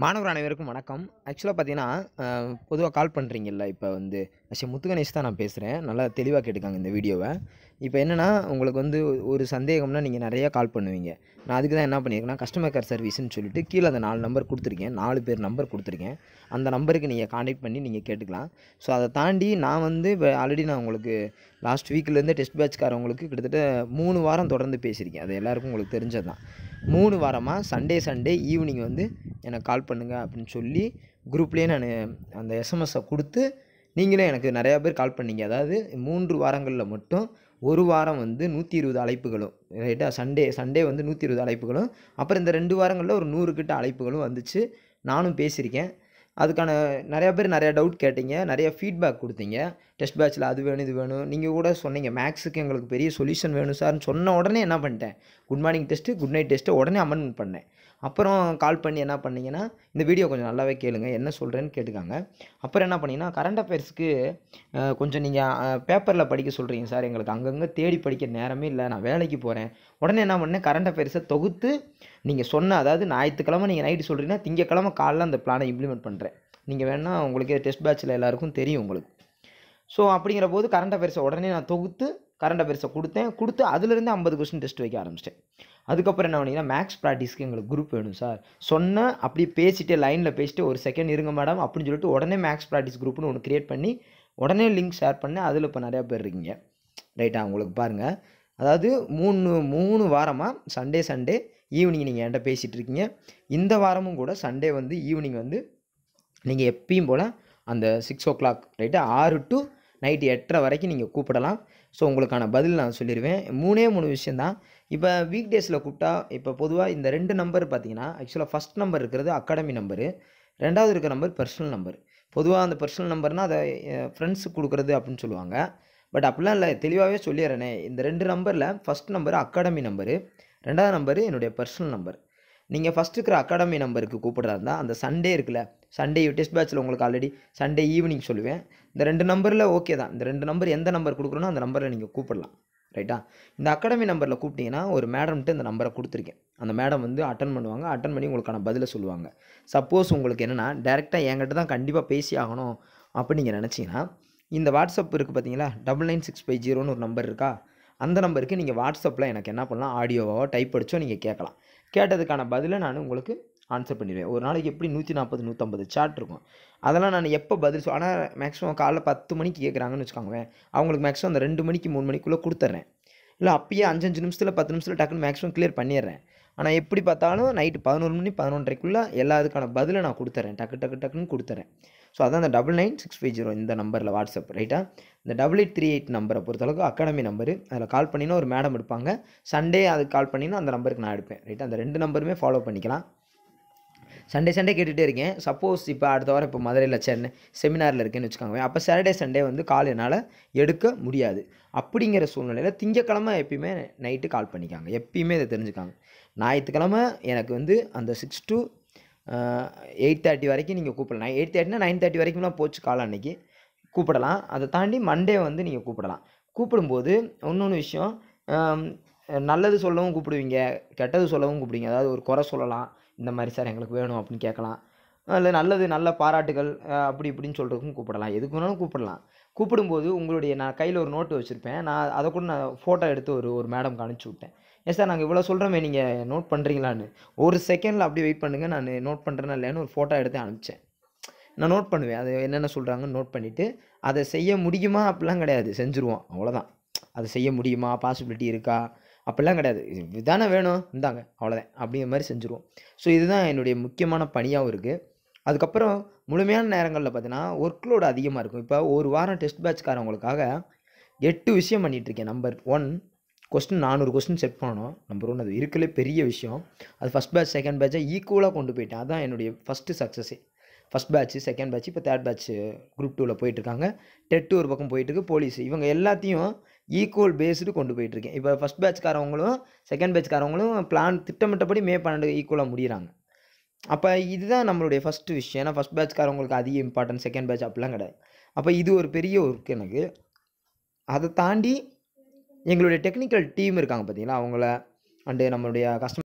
மாணவர் அனைவருக்கும் வணக்கம். ஆக்சுவலாக பார்த்தீங்கன்னா பொதுவாக கால் பண்ணுறீங்கல்ல இப்போ வந்து ஆக்சுவலி முத்துகணேஷ் தான் நான் பேசுகிறேன் நல்லா தெளிவாக கேட்டுக்காங்க இந்த வீடியோவை. இப்போ என்னென்னா உங்களுக்கு வந்து ஒரு சந்தேகம்னா நீங்கள் நிறையா கால் பண்ணுவீங்க. நான் அதுக்கு தான் என்ன பண்ணியிருக்கேன்னா கஸ்டமர் கேர் சர்வீஸ்னு சொல்லிட்டு கீழே அந்த நாலு நம்பர் கொடுத்துருக்கேன். நாலு பேர் நம்பர் கொடுத்துருக்கேன். அந்த நம்பருக்கு நீங்கள் காண்டாக்ட் பண்ணி நீங்கள் கேட்டுக்கலாம். ஸோ அதை தாண்டி நான் வந்து இப்போ ஆல்ரெடி நான் உங்களுக்கு லாஸ்ட் வீக்லேருந்து டெஸ்ட் பேட்ச்காரவங்களுக்கு கிட்டத்தட்ட மூணு வாரம் தொடர்ந்து பேசியிருக்கேன். அது எல்லாருக்கும் உங்களுக்கு தெரிஞ்சது தான் மூணு வாரமாக சண்டே சண்டே ஈவினிங் வந்து எனக்கு கால் பண்ணுங்கள் அப்படின்னு சொல்லி குரூப்லேயே நான் அந்த எஸ்எம்எஸை கொடுத்து நீங்களே எனக்கு நிறையா பேர் கால் பண்ணீங்க. அதாவது மூன்று வாரங்களில் மட்டும் ஒரு வாரம் வந்து நூற்றி இருபது அழைப்புகளும் ரைட்டாக சண்டே சண்டே வந்து நூற்றி இருபது அழைப்புகளும் அப்புறம் இந்த ரெண்டு வாரங்களில் ஒரு நூறு கிட்ட அழைப்புகளும் வந்துச்சு. நானும் பேசியிருக்கேன். அதுக்கான நிறையா பேர் நிறையா டவுட் கேட்டீங்க. நிறைய ஃபீட்பேக் கொடுத்தீங்க. டெஸ்ட் பேட்ச்சில் அது வேணும் இது வேணும். நீங்கள் கூட சொன்னீங்க மேக்ஸுக்கு எங்களுக்கு பெரிய சொல்யூஷன் வேணும் சார்னு சொன்ன உடனே என்ன பண்ணிட்டேன்? Good morning test good night test உடனே அமெண்ட்மெண்ட் பண்ணேன். அப்புறம் கால் பண்ணி என்ன பண்ணிங்கன்னா இந்த வீடியோ கொஞ்சம் நல்லாவே கேளுங்க என்ன சொல்கிறேன்னு கேட்டுக்காங்க. அப்புறம் என்ன பண்ணிங்கன்னா கரண்ட் அஃபேர்ஸ்க்கு கொஞ்சம் நீங்கள் பேப்பரில் படிக்க சொல்கிறீங்க சார் எங்களுக்கு அங்கங்கே தேடி படிக்க நேரமே இல்லை. நான் வேலைக்கு போகிறேன் உடனே என்ன பண்ணேன் கரண்ட் அஃபேர்ஸை தொகுத்து நீங்கள் சொன்ன அதாவது ஞாயிற்றுக்கிழமை நீங்கள் நைட்டு சொல்கிறீங்கன்னா திங்கக்கிழமை காலைல அந்த பிளானை இம்ப்ளிமெண்ட் பண்ணுறேன் நீங்கள் வேணால் உங்களுக்கு டெஸ்ட் பேட்ச்சில் எல்லாருக்கும் தெரியும் உங்களுக்கு. ஸோ அப்படிங்கிற போது கரண்ட் அஃபேர்ஸை உடனே நான் தொகுத்து கரண்ட் அஃபேர்ஸை கொடுத்தேன். கொடுத்து அதுலேருந்து ஐம்பது கொஸ்டின் டெஸ்ட் வைக்க ஆரம்பிச்சிட்டேன். அதுக்கப்புறம் என்ன பண்ணீங்கன்னா மேக்ஸ் ப்ராக்டிஸ்க்கு எங்களுக்கு குரூப் வேணும் சார் சொன்ன அப்படி பேசிட்டு லைனில் பேசிட்டு ஒரு செகண்ட் இருங்க மேடம் அப்படின்னு சொல்லிட்டு உடனே மேக்ஸ் ப்ராக்டிஸ் குரூப்னு ஒன்று க்ரியேட் பண்ணி உடனே லிங்க் ஷேர் பண்ணி. அதில் இப்போ நிறையா பேர் இருக்கீங்க. ரைட்டா உங்களுக்கு பாருங்கள் அதாவது மூணு மூணு வாரமாக சண்டே சண்டே ஈவினிங் நீங்கள் என்கிட்ட பேசிகிட்டு இருக்கீங்க. இந்த வாரமும் கூட சண்டே வந்து ஈவினிங் வந்து நீங்கள் எப்பயும் போல் அந்த சிக்ஸ் ஓ கிளாக் ரைட்டு ஆறு டு நைட்டு எட்டரை வரைக்கும் நீங்கள் கூப்பிடலாம். ஸோ உங்களுக்கான பதில் நான் சொல்லிடுவேன் மூணே மூணு விஷயந்தான் இப்போ வீக் டேஸில் கூப்பிட்டா இப்போ பொதுவாக இந்த ரெண்டு நம்பர் பார்த்தீங்கன்னா ஆக்சுவலாக ஃபஸ்ட் நம்பர் இருக்கிறது அகாடமி நம்பரு ரெண்டாவது இருக்கிற நம்பர் பர்சனல் நம்பர் பொதுவாக அந்த பர்சனல் நம்பர்னால் அதை ஃப்ரெண்ட்ஸுக்கு கொடுக்குறது அப்படின்னு சொல்லுவாங்க. பட் அப்படிலாம் இல்லை தெளிவாகவே சொல்லிடுறேனே. இந்த ரெண்டு நம்பரில் ஃபஸ்ட் நம்பர் அகாடமி நம்பரு ரெண்டாவது நம்பரு என்னுடைய பர்சனல் நம்பர் நீங்கள் ஃபஸ்ட் இருக்கிற அகாடமி நம்பருக்கு கூப்பிட்றதா இருந்தால் அந்த சண்டே இருக்குல்ல சண்டே டெஸ்ட் பேட்ச்சில் உங்களுக்கு ஆல்ரெடி சண்டே ஈவினிங் சொல்லுவேன். இந்த ரெண்டு நம்பரில் ஓகே தான். இந்த ரெண்டு நம்பர் எந்த நம்பர் கொடுக்குறோனோ அந்த நம்பரில் நீங்கள் கூப்பிடலாம். ரைட்டா இந்த அகாடமி நம்பரில் கூப்பிட்டீங்கன்னா ஒரு மேடம்கிட்ட இந்த நம்பரை கொடுத்துருக்கேன். அந்த மேடம் வந்து அட்டன் பண்ணுவாங்க. அட்டன் பண்ணி உங்களுக்கான பதிலை சொல்லுவாங்க. சப்போஸ் உங்களுக்கு என்னென்னா டேரெக்டாக என்கிட்ட தான் கண்டிப்பாக பேசி ஆகணும் அப்படின்னு நீங்கள் நினச்சிங்கன்னா இந்த வாட்ஸ்அப் இருக்குது பார்த்தீங்களா டபுள் நைன் சிக்ஸ் ஃபைவ் ஜீரோன்னு ஒரு நம்பர் இருக்கா? அந்த நம்பருக்கு நீங்கள் வாட்ஸ்அப்பில் எனக்கு என்ன பண்ணலாம்? ஆடியோவோ டைப் அடிச்சோ நீங்கள் கேட்கலாம். கேட்டதுக்கான பதிலை நான் உங்களுக்கு ஆன்சர் பண்ணிடுவேன். ஒரு நாளைக்கு எப்படி நூற்றி நாற்பது நூற்றம்பது சாட் இருக்கும். அதெல்லாம் நான் எப்போ பதில் சொல் ஆனால் மேக்ஸிமம் காலைல பத்து மணிக்கு கேட்குறாங்கன்னு வச்சுக்கோங்களேன். அவங்களுக்கு மேக்ஸிமம் அந்த ரெண்டு மணிக்கு மூணு மணிக்குள்ளே கொடுத்துட்றேன் இல்லை அப்பயே அஞ்சு அஞ்சு நிமிஷத்தில் பத்து நிமிஷத்தில் டக்குன்னு மேக்ஸிமம் கிளியர் பண்ணிடுறேன். ஆனால் எப்படி பார்த்தாலும் நைட்டு பதினொரு மணி பதினொன்றரைக்குள்ளே எல்லா இதுக்கான பதிலை நான் கொடுத்துறேன். டக்கு டக்கு டக்குன்னு கொடுத்துறேன். ஸோ அதான் அந்த double nine six five zero இந்த நம்பரில் வாட்ஸ்அப் ரைட்டாக இந்த டபுள் எயிட் த்ரீ எயிட் நம்பரை பொறுத்தளவுக்கு அகாடமி நம்பரு அதில் கால் பண்ணினா ஒரு மேடம் எடுப்பாங்க. சண்டே அதுக்கு கால் பண்ணினா அந்த நம்பருக்கு நான் எடுப்பேன். ரைட் அந்த ரெண்டு நம்பருமே ஃபாலோ பண்ணிக்கலாம். சண்டே சண்டே கேட்டுகிட்டே இருக்கேன். சப்போஸ் இப்போ அடுத்த வாரம் இப்போ மதுரையில் சென்னை செமினாரில் இருக்கேன்னு வச்சுக்கோங்க அப்போ சாட்டர்டே சண்டே வந்து கால் என்னால் எடுக்க முடியாது. அப்படிங்கிற சூழ்நிலையில் திங்கக்கிழமை எப்பயுமே நைட்டு கால் பண்ணிக்காங்க. எப்பயுமே இதை தெரிஞ்சுக்காங்க. ஞாயிற்றுக்கிழமை எனக்கு வந்து அந்த சிக்ஸ் டு எயிட் தேர்ட்டி வரைக்கும் நீங்கள் கூப்பிடலாம். எயிட் தேர்ட்டினா நைன் தேர்ட்டி வரைக்கும்லாம் போச்சு கால் அன்றைக்கி கூப்பிடலாம். அதை தாண்டி மண்டே வந்து நீங்கள் கூப்பிடலாம். கூப்பிடும்போது இன்னொன்று விஷயம் நல்லது சொல்லவும் கூப்பிடுவீங்க கெட்டது சொல்லவும் கூப்பிடுவீங்க. அதாவது ஒரு குறை சொல்லலாம். இந்த மாதிரி சார் எங்களுக்கு வேணும் அப்படின்னு கேட்கலாம். இல்லை நல்லது நல்ல பாராட்டுகள் அப்படி இப்படின்னு சொல்கிறதுக்கும் கூப்பிடலாம். எதுக்கு வேணாலும் கூப்பிடலாம். கூப்பிடும்போது உங்களுடைய நான் கையில் ஒரு நோட்டு வச்சுருப்பேன். நான் அதை கூட நான் ஃபோட்டோ எடுத்து ஒரு ஒரு மேடம் காணிச்சு விட்டேன். ஏன் சார் நாங்கள் இவ்வளோ சொல்கிறோமே நீங்கள் நோட் பண்ணுறீங்களான்னு ஒரு செகண்டில் அப்படியே வெயிட் பண்ணுங்கள் நான் நோட் பண்ணுறேன்னா இல்லைன்னு ஒரு ஃபோட்டோ எடுத்து அனுப்பிச்சேன். நான் நோட் பண்ணுவேன். அது என்னென்ன சொல்கிறாங்கன்னு நோட் பண்ணிவிட்டு அதை செய்ய முடியுமா? அப்படிலாம் கிடையாது. செஞ்சுருவோம். அவ்வளோதான் அதை செய்ய முடியுமா? பாசிபிலிட்டி இருக்கா? அப்படிலாம் கிடையாது. இதுதானே வேணும். இந்தாங்க. அவ்வளோதான் அப்படிங்கிற மாதிரி செஞ்சுருவோம். ஸோ இதுதான் என்னுடைய முக்கியமான பணியாகவும் இருக்குது அதுக்கப்புறம் முழுமையான நேரங்களில் பார்த்தீங்கன்னா ஒர்க் லோடு அதிகமாக இருக்கும். இப்போ ஒரு வாரம் டெஸ்ட் பேட்ச்காரவங்களுக்காக எட்டு விஷயம் பண்ணிகிட்ருக்கேன் நம்பர் ஒன் கொஸ்டின் நானூறு கொஸ்டின் செட் பண்ணணும். நம்பர் ஒன் அது இருக்கலே பெரிய விஷயம். அது ஃபஸ்ட் பேட்ச் செகண்ட் பேட்சை ஈக்குவலாக கொண்டு போயிட்டேன். அதுதான் என்னுடைய ஃபஸ்ட்டு சக்ஸஸே ஃபஸ்ட் பேட்ச் செகண்ட் பேட்ச் இப்போ தேர்ட் பேட்ச் குரூப் டூவில் போயிட்டுருக்காங்க. டெட்டு ஒரு பக்கம் போயிட்டுருக்கு போலீஸ் இவங்க எல்லாத்தையும் ஈக்குவல் பேஸ்டு கொண்டு போயிட்டுருக்கேன். இப்போ ஃபஸ்ட் பேட்ச்காரவங்களும் செகண்ட் பேட்ச்காரவங்களும் பிளான் திட்டமிட்டபடி மே பன்னெண்டு ஈக்குவலாக முடிகிறாங்க அப்போ இதுதான் நம்மளுடைய ஃபஸ்ட்டு விஷயம். ஏன்னா ஃபஸ்ட் பேட்ச்காரவங்களுக்கு அதிக இம்பார்ட்டன்ட் செகண்ட் பேட்ச் அப்படிலாம் கிடையாது. அப்போ இது ஒரு பெரிய ஒர்க் எனக்கு. அதை தாண்டி எங்களுடைய டெக்னிக்கல் டீம் இருக்காங்க பார்த்தீங்களா அவங்கள அண்டு நம்மளுடைய கஸ்டமர்